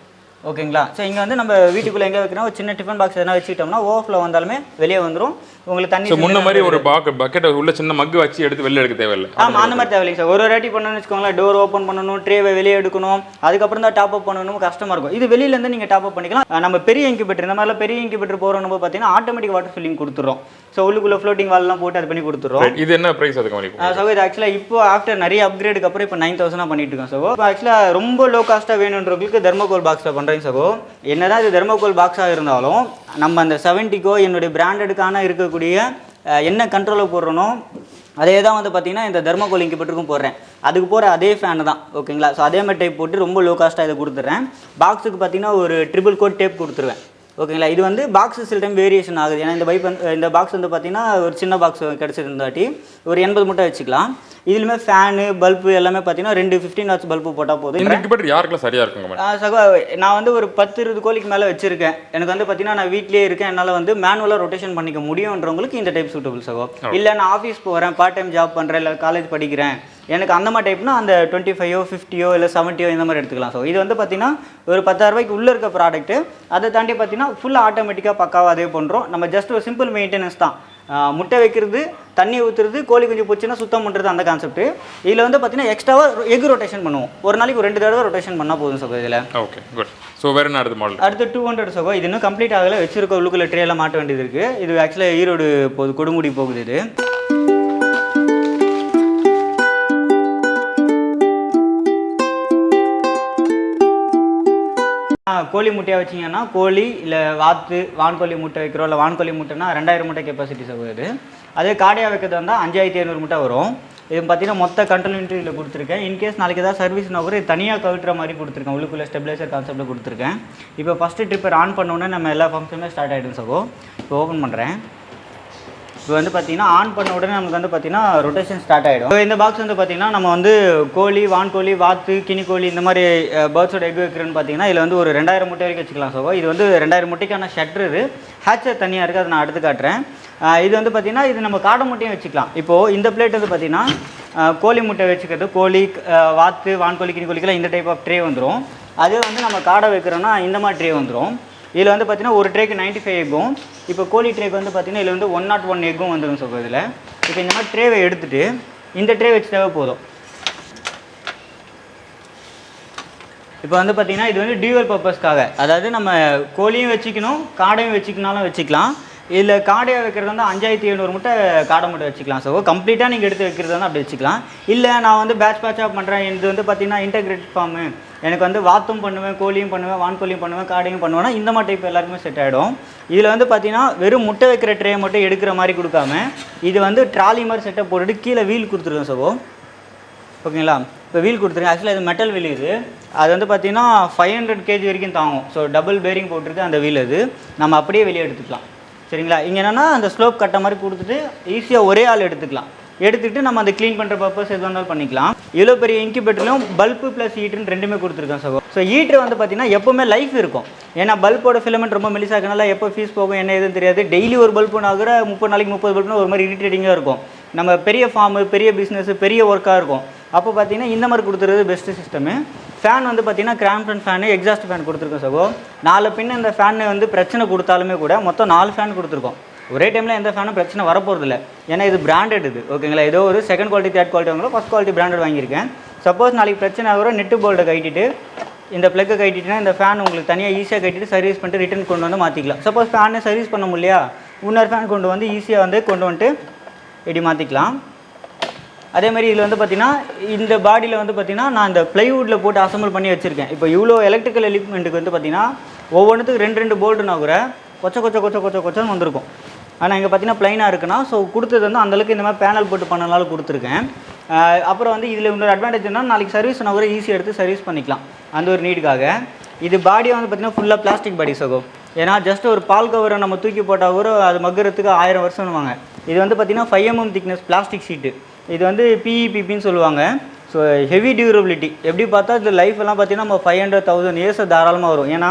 ஓகேங்களா ஸோ இங்கே வந்து நம்ம வீட்டுக்குள்ளே எங்கே வைக்கிறோம் ஒரு சின்ன டிஃபன் பாக்ஸ் எதனா வச்சுக்கிட்டோம்னா ஓவர்ஃப்ளோ வந்தாலுமே வெளியே வந்துடும் உங்களுக்கு தண்ணி ஸோ முன்ன மாதிரி ஒரு பாக்க பக்கெட்டை உள்ள சின்ன மக்கு வச்சு எடுத்து வெளில எடுக்க தேவையில்லை. ஆமாம் அந்த மாதிரி தேவையில்லைங்க சார். ஒரு வாட்டி பண்ணணும்னு வச்சுக்கோங்களேன் டோர் ஓப்பன் பண்ணணும் ட்ரேவை வெளியே எடுக்கணும் அதுக்கப்புறம் தான் டாப் அப் பண்ணணும் கஷ்டமாக இருக்கும். இது வெளியிலேருந்து நீங்கள் டாப் அப் பண்ணிக்கலாம். நம்ம பெரிய இன்குபேட்டர் இந்த மாதிரிலாம் பெரிய இன்குபேட்டர் போகிறோம் பார்த்தீங்கன்னா ஆட்டோமேட்டிக் வாட்டர் ஃபில்லிங் கொடுத்துறோம் ஸோ உள்ளுக்குள்ளே ஃப்ளோட்டிங் வால்லாம் போட்டு அது பண்ணி கொடுத்துறோம் Right. இது என்ன பிரைஸ் அதுக்கு ஸோ இது ஆக்சுவலாக இப்போ ஆஃப்டர் நிறைய அப்கிரேடுக்கு அப்புறம் இப்போ நைன் தௌசண்டாக பண்ணிட்டு இருக்கோம் இப்போ ஆக்சுவலாக ரொம்ப லோ காஸ்ட்டாக வேணுன்றவங்களுக்கு தெர்மோகோல் பாக்ஸில் பண்ணுறேங்க சகோ என்னதான் இது தெர்மோகோல் பாக்ஸாக இருந்தாலும் நம்ம அந்த செவன்ட்டிக்கோ என்னுடைய பிராண்டடுக்கான இருக்கக்கூடிய என்ன கண்ட்ரோலில் போடுறனோ அதே தான் வந்து பார்த்தீங்கன்னா இந்த தெர்மோகோல் இன்குபேட்டருக்கும் போடுறேன். அதுக்கு போகிற அதே ஃபேனு தான் ஓகேங்களா ஸோ அதே மாதிரி டைப் போட்டு ரொம்ப லோ காஸ்ட்டாக இதை கொடுத்துட்றேன். பாக்ஸுக்கு பார்த்தீங்கன்னா ஒரு ட்ரிபிள் கோட் டேப் கொடுத்துருவேன். ஓகேங்களா? இது வந்து பாக்ஸ் சில டைம் வேரியேஷன் ஆகுது. ஏன்னா இந்த பைப் வந்து இந்த பாக்ஸ் வந்து பார்த்தீங்கன்னா ஒரு சின்ன பாக்ஸ் கிடச்சிருந்தாட்டி ஒரு எண்பது மூட்டை வச்சுக்கலாம். இதுலையுமே ஃபேனு பல்பு எல்லாமே பார்த்தீங்கன்னா ரெண்டு ஃபிஃப்டின் வாட்ஸ் பல்பு போட்டால் போதும். இந்த இன்குபேட்டர் யாருக்கெல்லாம் சரியா இருக்குங்க சகோ நான் வந்து ஒரு பத்து இருபது கோழிக்கு மேலே வச்சிருக்கேன். எனக்கு வந்து பார்த்தீங்கன்னா நான் வீட்லயே இருக்கேன். என்னால் வந்து மேனுவலாக ரொட்டேஷன் பண்ணிக்க முடியுன்றவங்களுக்கு இந்த டைப் சூட்டபிள் சகோ. இல்லை நான் ஆஃபீஸ் போகிறேன் பார்ட் டைம் ஜாப் பண்ணுறேன் இல்லை காலேஜ் படிக்கிறேன். எனக்கு அந்த மாதிரி டைப்னா அந்த டுவெண்ட்டி ஃபைவோ ஃபிஃப்டியோ இல்லை செவன்ட்டியோ இந்த மாதிரி எடுத்துக்கலாம். ஸோ இது வந்து பார்த்தீங்கன்னா ஒரு பத்தாயிரம் ரூபாய்க்கு உள்ளே இருக்க ப்ராடக்ட்டு அதை தாண்டி பார்த்தீங்கன்னா ஃபுல் ஆட்டோமேட்டிக்காக பக்காவாக அதே பண்ணுறோம் நம்ம ஜஸ்ட் ஒரு சிம்பிள் மெயின்டெனன்ஸ் தான். முட்டை வைக்கிறது தண்ணி ஊற்றுறது கோழி குஞ்சு போச்சுன்னா சுத்தம் பண்ணுறது அந்த கான்செப்ட் இதில் வந்து பார்த்தீங்கன்னா எக்ஸ்ட்ராவாக எக் ரொட்டேஷன் பண்ணுவோம். ஒரு நாளைக்கு ரெண்டு தடவை ரொட்டேஷன் பண்ணால் போதும் சார் இதில். ஓகே குட் ஸோ வேற என்ன அடுத்த மாடல் அடுத்து டூ ஹண்ட்ரட் சகோ. இது இன்னும் கம்ப்ளீட் ஆகலை. வச்சிருக்க உள்ளுக்குள்ள ட்ரே எல்லாம் மாட்ட வேண்டியது இருக்குது இது ஆக்சுவலாக ஈரோடு போகுது கொடுமுடி போகுது இது. கோழி முட்டையாக வச்சிங்கன்னா கோழி இல்லை வாத்து வான்கோழி முட்டை வைக்கிறோம் இல்லை வான்கோழி முட்டைனா ரெண்டாயிரம் முட்டை கெப்பாசிட்டி வருது. அதே காடையாக வைக்கிறது வந்தால் அஞ்சாயிரத்தி ஐநூறு முட்டை வரும். இது பார்த்தீங்கன்னா மொத்த கண்ட்ரோல் இன்ட்ரியில் கொடுத்துருக்கேன். இன்கேஸ் நாளைக்கு ஏதாவது சர்வீஸ்னா கூட தனியாக கவிட்டுற மாதிரி கொடுத்துருக்கேன். உள்ளுக்குள்ளே ஸ்டெபிலைசர் கான்செப்ட்டில் கொடுத்துருக்கேன். இப்போ ஃபஸ்ட்டு ட்ரிப்பர் ஆன் பண்ணோன்னே நம்ம எல்லா ஃபங்க்ஷனுமே ஸ்டார்ட் ஆகிடும் சகோ இப்போ ஓப்பன் பண்ணுறேன் இப்போ வந்து பார்த்தீங்கன்னா ஆன் பண்ண உடனே நமக்கு வந்து பார்த்தீங்கன்னா ரொட்டேஷன் ஸ்டார்ட் ஆகிடும் இப்போ இந்த பாக்ஸ் வந்து பார்த்தீங்கன்னா நம்ம வந்து கோழி வான்கோழி வாத்து கினி கோழி இந்த மாதிரி பேர்ட்ஸோட எக் வைக்கிறேன்னு பார்த்தீங்கன்னா இதில் வந்து ஒரு ரெண்டாயிரம் முட்டை வரைக்கும் வச்சுக்கலாம் ஸோ இது வந்து ரெண்டாயிரம் முட்டைக்கான ஷட்ரு ஹேச்சர் தனியாக இருக்குது அதை நான் அடுத்து காட்டுறேன். இது வந்து பார்த்தீங்கன்னா இது நம்ம காடை முட்டையும் வச்சுக்கலாம். இப்போது இந்த பிளேட் வந்து பார்த்தீங்கன்னா கோழி முட்டை வச்சுக்கிறது கோழி வாத்து வான்கோழி கினி கோழிக்கெல்லாம் இந்த டைப் ஆஃப் ட்ரே வந்துடும் அதே வந்து நம்ம காடை வைக்கிறோன்னா இந்த மாதிரி ட்ரே வந்துடும் இதில் வந்து பார்த்தீங்கன்னா ஒரு ட்ரேக்கு 95 ஃபைவ் எக்கும் இப்போ கோழி ட்ரேக்கு வந்து பார்த்தீங்கன்னா இதில் வந்து ஒன் நாட் ஒன் எக்கும் வந்துடும் சொல்லுது இதில் இப்போ இந்த மாதிரி ட்ரேவை எடுத்துகிட்டு இந்த ட்ரே வச்சுட்டாவே போதும். இப்போ வந்து பார்த்தீங்கன்னா இது வந்து டியூவல் பர்பஸ்க்காக அதாவது நம்ம கோழியும் வச்சுக்கணும் காடையும் வச்சுக்கினாலும் வச்சுக்கலாம். இதில் காடையாக வைக்கிறது வந்து அஞ்சாயிரத்தி எழுநூறு முட்டை காடை முட்டை வச்சுக்கலாம் ஸோ கம்ப்ளீட்டாக நீங்கள் எடுத்து வைக்கிறது வந்து அப்படி வச்சுக்கலாம். இல்லை நான் வந்து பேட்ச் பேட்சாக பண்ணுறேன் இது வந்து பார்த்தீங்கன்னா இன்டெகிரேட் ஃபார்மு எனக்கு வந்து வாத்தும் பண்ணுவேன் கோழியும் பண்ணுவேன் வான்கோழியும் பண்ணுவேன் காடையும் பண்ணுவேன்னா இந்த மாதிரி டைப் எல்லாருக்குமே செட் ஆகிடும் இதில் வந்து பார்த்தீங்கன்னா வெறும் முட்டை வைக்கிற ட்ரே மட்டும் எடுக்கிற மாதிரி கொடுக்காம இது வந்து ட்ராலி மாதிரி செட்டப் போட்டுட்டு கீழே வீல் கொடுத்துருக்கோம் சகோ. ஓகேங்களா? இப்போ வீல் கொடுத்துருங்க. ஆக்சுவலாக இது மெட்டல் வீல் இது. அது வந்து பார்த்தீங்கன்னா ஃபைவ் ஹண்ட்ரட் கேஜி வரைக்கும் தாங்கும். ஸோ டபுள் பேரிங் போட்டிருக்கு அந்த வீல் அது. நம்ம அப்படியே வெளியே எடுத்துக்கலாம். சரிங்களா? இங்கே என்னென்னா அந்த ஸ்லோப் கட்ட மாதிரி கொடுத்துட்டு ஈஸியாக ஒரே ஆள் எடுத்துக்கலாம். எடுத்துகிட்டு நம்ம அந்த க்ளீன் பண்ணுற பர்பஸ் எது வேணாலும் பண்ணிக்கலாம். இவ்வளோ பெரிய இன்குபேட்டர்லையும் பல்பு ப்ளஸ் ஹீட்ருன்னு ரெண்டுமே கொடுத்துருக்கோம் சகோ. ஸோ ஹீட்ரு வந்து பார்த்தீங்கன்னா எப்போவுமே லைஃப் இருக்கும். ஏன்னா பல்போட ஃபிலமெண்ட் ரொம்ப மெலிசாக்கனால எப்போ ஃபீஸ் போகும் என்ன எதுவும் தெரியாது. டெய்லி ஒரு பல்புன்னு ஆகிற முப்பது நாளைக்கு முப்பது பல்புன்னு ஒரு மாதிரி இரிட்டேட்டிங்காக இருக்கும். நம்ம பெரிய ஃபார்மு பெரிய பிஸ்னஸ் பெரிய ஒர்க்காக இருக்கும். அப்போ பார்த்தீங்கன்னா இந்த மாதிரி கொடுத்துறது பெஸ்ட்டு சிஸ்டமு ஃபேன் வந்து பார்த்தீங்கன்னா கிராம்ப்டன் ஃபேனு எக்ஸாஸ்ட் ஃபேன் கொடுத்துருக்கோம் சகோ. நாலு பின்ன இந்த ஃபேனு வந்து பிரச்சனை கொடுத்தாலுமே கூட மொத்தம் நாலு ஃபேன் கொடுத்துருக்கோம். ஒரே டைமில் எந்த ஃபேனும் பிரச்சனை வரப்போகிறது இல்லை ஏன்னா இது பிராண்டட் இது ஓகேங்களா ஏதோ ஒரு செகண்ட் குவாலிட்டி தேர்ட் குவாலிட்டி வாங்கலாம் ஃபஸ்ட் குவாலிட்டி பிராண்டட் வாங்கியிருக்கேன். சப்போஸ் நாளைக்கு பிரச்சனை ஆகிற நெட்டு போல்டை கட்டிட்டு இந்த ப்ளக்கை கட்டிட்டுனா இந்த ஃபேன் உங்களுக்கு தனியாக ஈஸியாக கட்டிட்டு சர்வீஸ் பண்ணிட்டு ரிட்டர்ன் கொண்டு வந்து மாற்றிக்கலாம் சப்போஸ் ஃபேனை சர்வீஸ் பண்ண முடியலையா? இன்னொரு ஃபேன் கொண்டு வந்து ஈஸியாக வந்து கொண்டு வந்துட்டு இப்படி மாற்றிக்கலாம் அதே மாதிரி இதில் வந்து பார்த்திங்கன்னா இந்த பாடியில் வந்து பார்த்திங்கன்னா நான் இந்த ப்ளைவுட்டில் போட்டு அசம்பிள் பண்ணி வச்சுருக்கேன். இப்போ இவ்வளோ எலக்ட்ரிக்கல் எலிப்மெண்ட்டுக்கு வந்து பார்த்திங்கன்னா ஒவ்வொன்றுத்துக்கு ரெண்டு ரெண்டு போல்டுனா கூட கொச்ச கொச்ச கொச்ச கொச்ச கொச்சன்னு வந்திருக்கும். ஆனால் இங்கே பார்த்தீங்கன்னா ப்ளைனாக இருக்குன்னா ஸோ கொடுத்தது வந்து அந்தளவுக்கு இந்த மாதிரி பேனல் போட்டு பண்ணனால கொடுத்துருக்கேன். அப்புறம் வந்து இதில் இன்னொரு அட்வான்டேஜ் என்ன நாளைக்கு சர்வீஸ் நான் கூட ஈஸியாக எடுத்து சர்வீஸ் பண்ணிக்கலாம். அந்த ஒரு நீடுக்காக இது பாடியை வந்து பார்த்தீங்கன்னா ஃபுல்லாக பிளாஸ்டிக் பாடி சகோ. ஏன்னா ஜஸ்ட் ஒரு பால் கவரை நம்ம தூக்கி போட்டால் கூட அது மக்கிறதுக்கு ஆயிரம் வருஷம்னுவாங்க. இது வந்து பார்த்தீங்கன்னா five MM thickness plastic sheet இது வந்து பிஇபிபின்னு சொல்லுவாங்க. ஸோ ஹெவி டியூரபிலிட்டி எப்படி பார்த்தா இது லைஃப் எல்லாம் பார்த்தீங்கன்னா நம்ம ஃபைவ் ஹண்ட்ரட் தௌசண்ட் இயர்ஸ் தாராளமாக வரும். ஏன்னா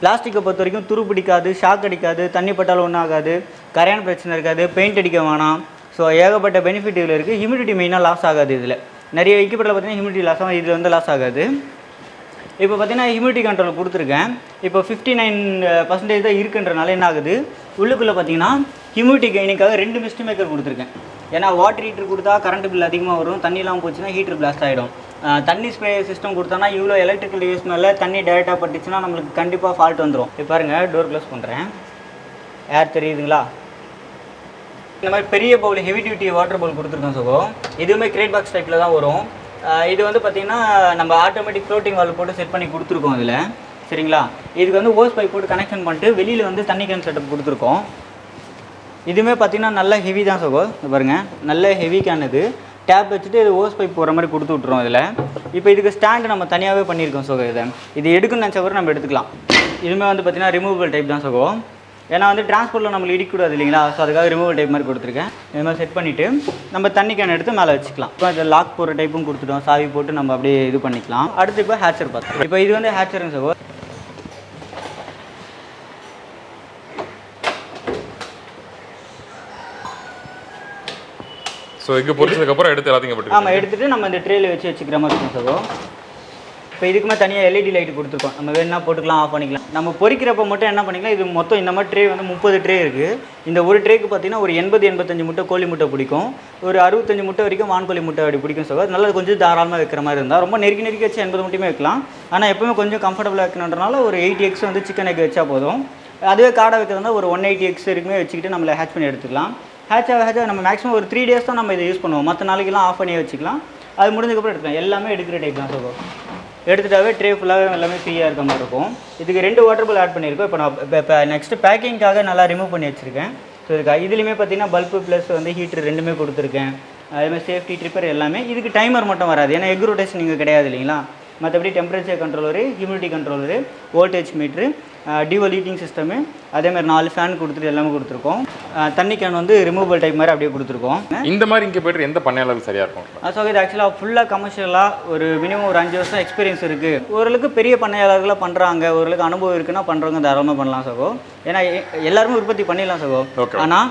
பிளாஸ்டிக்கை பொறுத்த வரைக்கும் துரு பிடிக்காது ஷாக் அடிக்காது தண்ணி பட்டாலும் ஒன்றும் ஆகாது கரையான பிரச்சனை இருக்காது பெயிண்ட் அடிக்க வேணாம். ஸோ ஏகப்பட்ட பெனிஃபிட் இதில் இருக்குது ஹியூமிடிட்டி மெயினாக லாஸ் ஆகாது இதில். நிறைய எக்யூப்மெண்ட்டில் பார்த்தீங்கன்னா ஹியூமிடிட்டி லாஸ் ஆகும் இதில் வந்து லாஸ் ஆகாது. இப்போ பார்த்தீங்கன்னா ஹியூமிடிட்டி கண்ட்ரோல் கொடுத்துருக்கேன். இப்போ ஃபிஃப்டி நைன் பர்சன்டேஜ் தான் இருக்குன்றனால என்ன ஆகுது? உள்ளுக்குள்ளே பார்த்தீங்கன்னா ஹியூமிடிட்டி கெயினுக்காக ரெண்டு மிஸ்ட் மேக்கர் கொடுத்துருக்கேன். ஏன்னா வாட்டர் ஹீட்டர் கொடுத்தா கரண்ட் பில் அதிகமாக வரும் தண்ணி இல்லாமல் போச்சுன்னா ஹீட்டர் பிளாஸ்ட் ஆகிடும் தண்ணி ஸ்ப்ரே சிஸ்டம் கொடுத்தானா இவ்வளோ எலக்ட்ரிக்கல் யூஸ் மேலே தண்ணி டேரெக்டாக பட்டுச்சுன்னா நம்மளுக்கு கண்டிப்பாக ஃபால்ட் வந்துடும் இப்போ பாருங்கள் டோர் க்ளோஸ் பண்ணுறேன் ஏர் தெரியுதுங்களா? இந்த மாதிரி பெரிய bowl heavy duty water bowl கொடுத்துருக்கோம் சகோ. இதுவுமே கிரேட் பாக்ஸ் டைப்பில் தான் வரும். இது வந்து பார்த்திங்கன்னா நம்ம ஆட்டோமேட்டிக் ஃப்ளோட்டிங் வால் போட்டு செட் பண்ணி கொடுத்துருக்கோம் இதில். சரிங்களா? இதுக்கு வந்து ஓஸ் பைப் போட்டு கனெக்ஷன் பண்ணிட்டு வெளியில் வந்து தண்ணி கேன் செட்டப் கொடுத்துருக்கோம். இதுவுமே பார்த்திங்கன்னா நல்ல ஹெவி தான் சகோ. பாருங்கள் நல்ல ஹெவி கேன் இது. டேப் வச்சுட்டு இது ஓஸ் பைப் போகிற மாதிரி கொடுத்து விட்ருவோம் இதில். இப்போ இதுக்கு ஸ்டாண்டு நம்ம தனியாகவே பண்ணியிருக்கோம் சகோ இதை. இது எடுக்கணும்னு நினச்ச கூட நம்ம எடுத்துக்கலாம். இதுவுமே வந்து பார்த்தீங்கன்னா ரிமூவபிள் டைப் தான் சகோ. ஏன்னா வந்து டிரான்ஸ்போர்ட்டில் நம்மளுக்கு இடிக்கூடாது இல்லைங்களா? ஸோ அதுக்காக ரிமூவல் டைப் மாதிரி கொடுத்துருக்கேன். இது மாதிரி செட் பண்ணிவிட்டு நம்ம தண்ணி கேன் எடுத்து மேலே வச்சுக்கலாம். இப்போ இது லாக் போடுற டைப்பும் கொடுத்துட்டோம். சாவி போட்டு நம்ம அப்படியே இது பண்ணிக்கலாம். அடுத்து இப்போ ஹேச்சர் பார்த்தோம் இப்போ இது வந்து ஹேச்சருங்க சகோ ஸோ எக்கு பொரிச்சதுக்கப்புறம் எடுத்து எல்லாத்தையும் ஆமாம் எடுத்துகிட்டு நம்ம இந்த ட்ரேல வச்சு வச்சுக்கிற மாதிரி இருக்கும் சகோ இப்போ இதுக்குமே தனியாக எல்இடி லைட் கொடுத்துருக்கோம். நம்ம வேணும்னா போட்டுக்கலாம் ஆஃப் பண்ணிக்கலாம். நம்ம பொறிக்கிறப்ப மட்டும் என்ன பண்ணிக்கலாம்? இது மொத்தம் இந்த மாதிரி ட்ரே வந்து முப்பது ட்ரே இருக்குது இந்த ஒரு ட்ரேக்கு பார்த்தீங்கன்னா ஒரு எண்பது எண்பத்தஞ்சு முட்டை கோழி முட்டை பிடிக்கும். ஒரு அறுபத்தஞ்சு முட்டை வரைக்கும் வான்கோழி முட்டை அப்படி பிடிக்கும் சார் நல்லா கொஞ்சம் தாராளமாக வைக்கிற மாதிரி இருந்தால் ரொம்ப நெருக்கி நெருக்கி வச்சு எண்பது முட்டையுமே வைக்கலாம். ஆனால் எப்பவுமே கொஞ்சம் கம்ஃபர்டபுளாக வைக்கணுன்றனால ஒரு எயிட்டி எக்ஸ் வந்து சிக்கன் எக் வச்சா போதும். அதுவே காடை வைக்கிறதா ஒரு ஒன் எயிட்டி எக்ஸ் இருக்குமே வச்சுக்கிட்டு நம்மளை ஹேட்ச் பண்ணி எடுத்துக்கலாம். ஹேட்ச் ஆக ஹேட்ச் நம்ம மேக்ஸிமம் ஒரு த்ரீ டேஸ் தான் நம்ம இதை யூஸ் பண்ணுவோம். மற்ற நாளைக்கெல்லாம் ஆஃப் பண்ணி வச்சுக்கலாம். அது முடிஞ்சதுக்கப்புறம் எடுத்துக்கலாம். எல்லாமே எடுக்கிற டைப் தான் சார் எடுத்துட்டாவே ட்ரே ஃபுல்லாகவே எல்லாமே ஃப்ரீயாக இருக்க மாதிரி இருக்கும். இதுக்கு ரெண்டு வாட்டர் பால் ஆட் பண்ணியிருக்கோம். இப்போ நான் இப்போ இப்போ நெக்ஸ்ட்டு பேக்கிங்காக நல்லா ரிமூவ் பண்ணி வச்சுருக்கேன். ஸோ இதுக்கு இதுலேயுமே பார்த்தீங்கன்னா பல்பு ப்ளஸ் வந்து ஹீட்டர் ரெண்டுமே கொடுத்துருக்கேன். அதேமாதிரி சேஃப்டி ட்ரிப்பர் எல்லாமே. இதுக்கு டைமர் மட்டும் வராது. ஏன்னா எக் ரொட்டேஷன் இங்கே கிடையாது இல்லைங்களா? மற்றபடி temperature controller humidity controller voltage meter dual heating system அதேமாதிரி நாலு ஃபேன் கொடுத்துட்டு எல்லாமே கொடுத்துருக்கோம். தண்ணி கேன் வந்து ரிமூவல் டைப் மாதிரி அப்படியே கொடுத்துருக்கோம். இந்த மாதிரி இன்குபேட்டர் எந்த பண்ணையாளருக்கு சரியா இருக்கும்? ஸோ இது ஆக்சுவலாக ஃபுல்லாக கமர்ஷியலாக ஒரு மினிமம் ஒரு அஞ்சு வருஷம் எக்ஸ்பீரியன்ஸ் இருக்குது ஓரளவுக்கு பெரிய பண்ணையாளர்களாக பண்ணுறாங்க ஓரளவுக்கு அனுபவம் இருக்குன்னா பண்ணுறவங்க தாராளமாக பண்ணலாம் சகோ ஏன்னா எல்லாருமே உற்பத்தி பண்ணிடலாம் சகோ. ஆனால்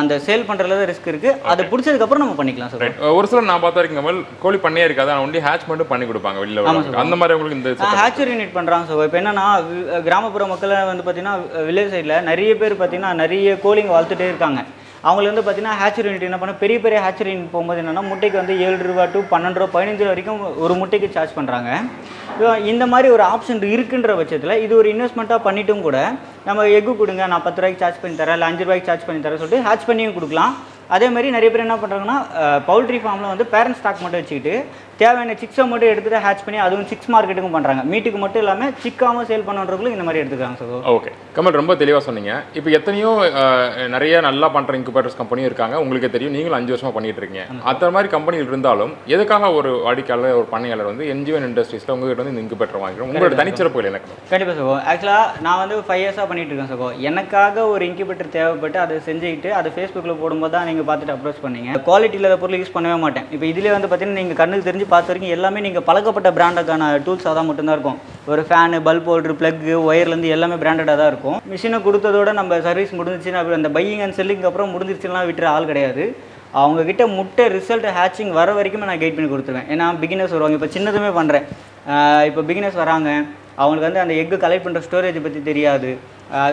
அந்த சேல் பண்ணுறதுல ரிஸ்க் இருக்குது அது பிடிச்சதுக்கப்புறம் நம்ம பண்ணிக்கலாம் சகோ. ஒரு சிலர் நான் பார்த்த வரைக்கும் கமல் கோழி பண்ணையே இருக்காது ஆனால் ஒன்லி ஹேட்ச் மட்டும் பண்ணி கொடுப்பாங்க வெளியில. அந்த மாதிரி உங்களுக்கு இந்த ஹேச்சரி யூனிட் பண்ணுறாங்க ஸோ இப்போ என்னன்னா கிராமப்புற மக்களை வந்து பார்த்தீங்கன்னா வில்லேஜ் சைடில் நிறைய பேர் பார்த்தீங்கன்னா நிறைய கோழிங்க வளர்த்துட்டே இருக்காங்க. அவங்களுக்கு வந்து பார்த்தீங்கன்னா ஹேச்சரி யூனிட் என்ன பண்ண பெரிய பெரிய ஹேச்சரி யூனிட் போகும்போது என்னன்னா முட்டைக்கு வந்து ஏழு ரூபா டு பன்னெண்டு ரூபா பதினஞ்சு ரூபா வரைக்கும் ஒரு முட்டைக்கு சார்ஜ் பண்ணுறாங்க இந்த மாதிரி ஒரு ஆப்ஷன் இருக்குன்ற பட்சத்தில் இது ஒரு இன்வெஸ்ட்மெண்ட்டாக பண்ணிட்டும் கூட நம்ம எக்கு கொடுங்க நான் பத்து ரூபாய்க்கு சார்ஜ் பண்ணி தரேன் இல்லை அஞ்சு ரூபாய்க்கு சார்ஜ் பண்ணி தரேன் சொல்லிட்டு ஹேட்ச் பண்ணியும் கொடுக்கலாம். அதே மாதிரி நிறைய பேர் என்ன பண்ணுறாங்கன்னா பவுல்ட்ரி ஃபார்மில் வந்து பேரண்ட் ஸ்டாக் மட்டும் வச்சுக்கிட்டு தேவையான சிக்ஸை மட்டும் எடுத்துகிட்டு ஹேட்ச் பண்ணி அதுவும் சிக்ஸ் மார்க்கெட்டுக்கும் பண்ணுறாங்க மீட்டுக்கு மட்டும் இல்லாமல் சிக்காமல் சேல் பண்ணுறவங்களும் இந்த மாதிரி எடுத்துக்கிறாங்க சார் ஓகே. கமல் ரொம்ப தெளிவாக சொன்னீங்க. இப்போ எத்தனையோ நிறைய நல்லா பண்ணுற இன்குபேட்டர்ஸ் கம்பெனியும் இருக்காங்க. உங்களுக்கு தெரியும். நீங்களும் அஞ்சு வருஷமா பண்ணிட்டு இருக்கீங்க. அந்த மாதிரி கம்பெனிகள் இருந்தாலும் எதுக்காக ஒரு வாடிக்கையாளர் ஒரு பண்ணையாளர் வந்து என்ஜிஓன் இண்டஸ்ட்ரீஸில் உங்ககிட்ட வந்து இந்த இன்குபேட்டர் வாங்கிக்கிறோம் உங்களோட தனிச்சிறப்புகள் எனக்கு கண்டிப்பாக சகோ. ஆக்சுவலாக நான் வந்து ஃபைவ் இயர்ஸாக பண்ணிட்டு இருக்கேன் சகோ. எனக்காக ஒரு இன்குபேட்டர் தேவைப்பட்டு அதை செஞ்சுக்கிட்டு அதை ஃபேஸ்புக்கில் போடும்போது தான் நீங்கள் பார்த்துட்டு அப்ரோச் பண்ணீங்க. குவாலிட்டி இல்லாத பொருள் யூஸ் பண்ணவே மாட்டேன். இப்போ இதிலே வந்து பார்த்தீங்கன்னா நீங்கள் கண்ணுக்கு தெரிஞ்சு பார்த்த வரைக்கும் எல்லாமே நீங்கள் பழக்கப்பட்ட பிராண்டுக்கான டூல்ஸாக தான் மட்டும்தான் இருக்கும். ஒரு ஃபேனு பல்ப் ஹோல்டர் ப்ளக்கு ஒயர்லேருந்து எல்லாமே பிராண்டடாக தான் இருக்கும். மிஷினை கொடுத்ததோட நம்ம சர்வீஸ் முடிஞ்சிச்சுன்னா அப்புறம் அந்த பையிங் அண்ட் செல்லிங் அப்புறம் முடிஞ்சிருச்சுலாம் விட்டுற ஆள் கிடையாது. அவங்க கிட்ட முட்டை ரிசல்ட் ஹேச்சிங் வர வரைக்குமே நான் கைட் பண்ணி கொடுத்துருவேன். ஏன்னா பிகினர்ஸ் வருவாங்க. இப்போ சின்னதுமே பண்ணுறேன் இப்போ பிகினர்ஸ் வராங்க. அவங்களுக்கு வந்து அந்த எக்கு கலெக்ட் பண்ணுற ஸ்டோரேஜை பற்றி தெரியாது.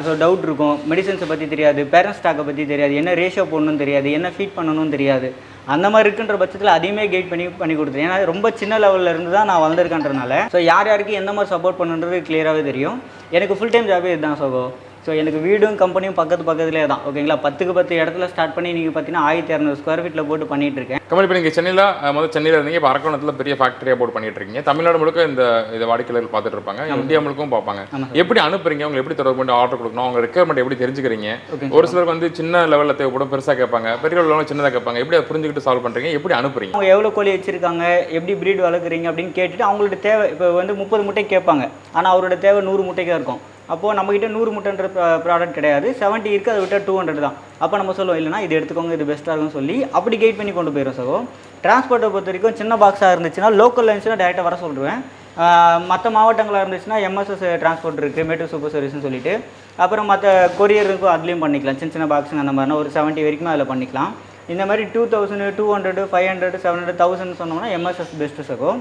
ஸோ டவுட் இருக்கும். மெடிசன்ஸை பற்றி தெரியாது. பேரண்ட் ஸ்டாக்கை பற்றி தெரியாது. என்ன ரேஷியோ போடணும்னு தெரியாது. என்ன ஃபீட் பண்ணணும்னு தெரியாது. அந்த மாதிரி இருக்குன்ற பட்சத்தில் அதையுமே கைட் பண்ணி பண்ணி கொடுத்துருேன் ஏன்னா ரொம்ப சின்ன லெவலில் இருந்து தான் நான் வளர்ந்துருக்கேன்றனால. ஸோ யார் யாருக்கு எந்த மாதிரி சப்போர்ட் பண்ணுன்றது கிளியராகவே தெரியும். எனக்கு ஃபுல் டைம் ஜாபே இதுதான் சோகோ. ஸோ எனக்கு வீடும் கம்பெனியும் பக்கத்து பக்கத்துலேயே தான். ஓகேங்களா பத்துக்கு பத்து இடத்துல ஸ்டார்ட் பண்ணி நீங்கள் பார்த்தீங்கன்னா ஆயிரத்தி இரநூறு ஸ்கொயர் ஃபீட்டில் போட்டு பண்ணிட்டு இருக்கேன். கமல் இப்போ நீங்கள் சென்னையில் முதல் சென்னையில் இருந்தீங்க. இப்போ அரக்கோணத்தில் பெரிய ஃபேக்டரியாக போட்டு பண்ணிட்டு இருக்கீங்க. தமிழ்நாடு முழுக்க இந்த இதை வாடிக்கையாளர்கள் பார்த்துட்டு இருப்பாங்க. இந்தியா முழுக்கும் பார்ப்பாங்க. எப்படி அனுப்புறீங்க? உங்களுக்கு எப்படி தொடர்பு பண்ணி ஆர்டர் கொடுக்கணும்? அவங்க ரெக்குயர்மெண்ட் எப்படி தெரிஞ்சுக்கிறீங்க? ஒரு சிலருக்கு வந்து சின்ன லெவலில் தேவைப்படும். பெருசாக கேட்பாங்க. பெரிய லெவலில் சின்னதாக கேட்பாங்க. எப்படி அதை புரிஞ்சுக்கிட்டு சால்வ் பண்ணுறீங்க எப்படி அனுப்புறீங்க? அவங்க எவ்வளோ கோழி வச்சிருக்காங்க? எப்படி ப்ரீட் வளர்க்குறீங்க? அப்படின்னு கேட்டுட்டு அவங்களோட தேவை இப்போ வந்து முப்பது முட்டை கேட்பாங்க. ஆனால் அவரோட தேவை நூறு முட்டைக்காக இருக்கும். அப்போது நம்மக்கிட்ட நூறு முட்டைன்ற ப்ராடக்ட் கிடையாது. 70 இருக்குது அதை விட்டால் டூ ஹண்ட்ரட் தான். அப்போ நம்ம சொல்லுவோம் இல்லைனா இது எடுத்துக்கோங்க இது பெஸ்ட்டாக இருக்கும்னு சொல்லி. அப்படி கைட் பண்ணி கொண்டு போயிடும் சகோ. டிரான்ஸ்போர்ட்டை பொறுத்த வரைக்கும் சின்ன பாக்ஸாக இருந்துச்சுன்னா லோக்கல் இருந்துச்சுன்னா டேரெக்டாக வர சொல்லுவேன் மற்ற மாவட்டங்களாக இருந்துச்சுன்னா எம்எஸ்எஸ் டிரான்ஸ்போர்ட் இருக்குது மேட்டூர் சூப்பர் சர்வீஸ்னு சொல்லிட்டு. அப்புறம் மற்ற கொரியருக்கும் அதுலேயும் பண்ணிக்கலாம். சின்ன சின்ன பாக்ஸுங்க அந்த மாதிரினா ஒரு செவன்ட்டி வரைக்கும் அதில் பண்ணிக்கலாம். இந்த மாதிரி two thousand two hundred five hundred seven hundred thousand சொன்னோம்னா எம்எஸ்எஸ் பெஸ்ட்டு சகோ.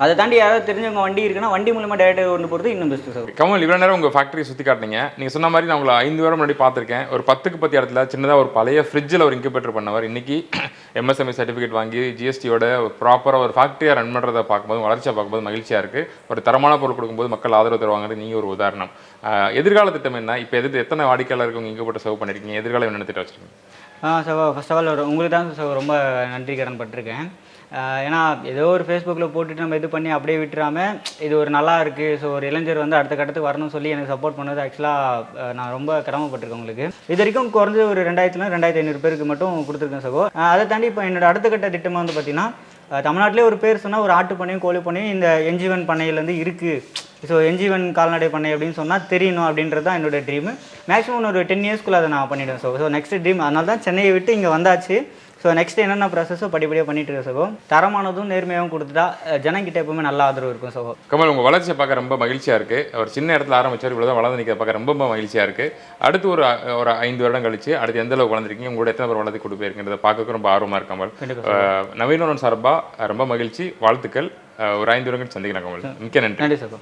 அதை தாண்டி யாராவது தெரிஞ்சவங்க வண்டி இருக்குன்னா வண்டி மூலமாக டேரெக்டாக கொண்டு போகிறது இன்னும் பெஸ்ட்டு சகோ கமல் இவ்வளோ நேரம் உங்கள் ஃபேக்டரி சுற்றி காட்டினீங்க. நீங்கள் சொன்ன மாதிரி நான் உங்களை ஐந்து வாரம் முன்னாடி பார்த்துருக்கேன். ஒரு பத்துக்கு பத்து இடத்துல சின்னதாக ஒரு பழைய ஃப்ரிட்ஜில் ஒரு இன்குபேட்டர் பண்ணவர். இன்னைக்கு எம்எஸ்எம்இ சர்டிஃபிகேட் வாங்கி ஜிஎஸ்டியோட ப்ராப்பராக ஒரு ஃபேக்ட்ரியாக ரன் பண்ணுறதை பார்க்கும்போது வளர்ச்சியை பார்க்கும்போது மகிழ்ச்சியாக இருக்குது ஒரு தரமான பொருள் கொடுக்கும்போது மக்கள் ஆதரவு தருவாங்க நீங்கள் ஒரு உதாரணம். எதிர்கால திட்டம் என்ன? இப்போ எது எத்தனை வாடிக்கையாளருக்கு உங்கள் இன்குபேட்டர் சர்வ் பண்ணியிருக்கீங்க எதிர்காலம் என்ன திட்டம் வச்சிருக்கீங்க? ஆ சகோ ஃபர்ஸ்ட் ஆஃப் ஆல் உங்களுக்கு தான் சகோ ரொம்ப நன்றி கடன் பட்டிருக்கேன். ஏன்னா ஏதோ ஒரு ஃபேஸ்புக்கில் போட்டுட்டு நம்ம இது பண்ணி அப்படியே விட்டுறாமல் இது ஒரு நல்லா இருக்குது ஸோ ஒரு இளைஞர் வந்து அடுத்த கட்டத்துக்கு வரணும்னு சொல்லி எனக்கு சப்போர்ட் பண்ணது ஆக்சுவலாக நான் ரொம்ப கிரமப்பட்டிருக்கேன் உங்களுக்கு. இது வரைக்கும் குறைஞ்ச ஒரு ரெண்டாயிரத்துல ரெண்டாயிரத்தி ஐநூறு பேருக்கு மட்டும் கொடுத்துருக்கேன் சகோ. அதை தாண்டி இப்போ என்னோட அடுத்த கட்ட திட்டமாக வந்து பார்த்தீங்கன்னா தமிழ்நாட்டிலே ஒரு பேர் சொன்னால் ஒரு ஆட்டு பண்ணையும் கோழி பண்ணையும் இந்த என்ஜிவன் பண்ணையிலேருந்து இருக்குது ஸோ என்ஜிவன் கால்நடை பண்ணை அப்படின்னு சொன்னால் தெரியணும் அப்படின்றது தான் என்னோட ட்ரீமு மேக்ஸிமம் ஒரு டென் இயர்ஸ்க்குள்ளே அதை நான் பண்ணிவிடுவேன் ஸோ ஸோ நெக்ஸ்ட் ட்ரீம் அதனால தான் சென்னையை விட்டு இங்கே வந்தாச்சு. ஸோ நெக்ஸ்ட் என்னென்ன ப்ராசஸோ படிப்படியாக பண்ணிட்டு இருக்க சகோ? தரமானதும் நேர்மையாகவும் கொடுத்துட்டா ஜனங்கிட்ட எப்பவுமே நல்ல ஆதரவு இருக்கும் சகோ. கமல் உங்கள் வளர்ச்சியை பார்க்க ரொம்ப மகிழ்ச்சியாக இருக்குது அவர் சின்ன இடத்துல ஆரம்பிச்சார் இவ்வளோ தான் வளர்ந்து நிற்கிறத பார்க்க ரொம்ப ரொம்ப மகிழ்ச்சியாக இருக்குது அடுத்து ஒரு ஒரு ஐந்து வருடம் கழிச்சு அடுத்து எந்த அளவுக்கு வளர்ந்துருக்கீங்க? உங்களோட எத்தனை பேர் வளர்த்து கொடுப்பீருங்கிறத பார்க்க ரொம்ப ஆர்வமாக இருக்கு கமல். கண்டிப்பா அஹ், நவீனோன் சார்பாக ரொம்ப மகிழ்ச்சி வாழ்த்துக்கள். ஒரு ஐந்து வருடங்கள் சந்திக்கலாம் கமல். மிக்க நன்றி. நன்றி சகோ.